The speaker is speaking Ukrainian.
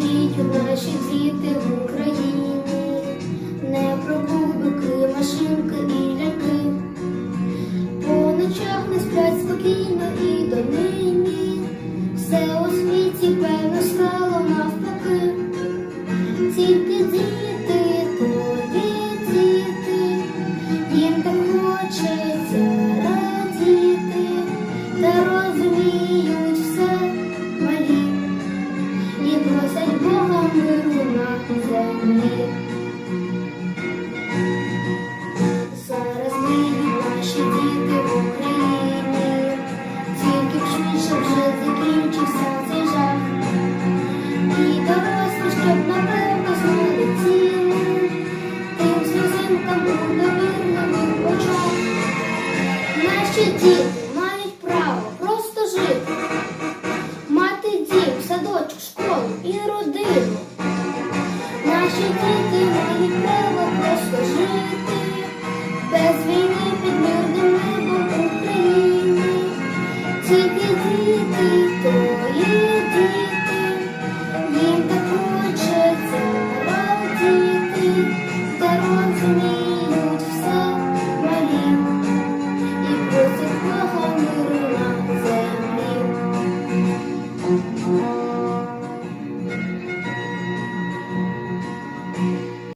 зріють наші діти в Україні, не пробудуки, машинки і ляки, по ночах не сплять спокійно і до нині, все у світі певно стало навпаки, тільки діти, твої діти, їм так хочеться радіти. Та розуміють. щоб вже закінчився цей. І дорослі, щоб напевно тим сльозинкам у невинному очах. Наші діти мають право просто жити, мати дім, садочок, школу і родину. Наші діти мають право просто жити. That one for me.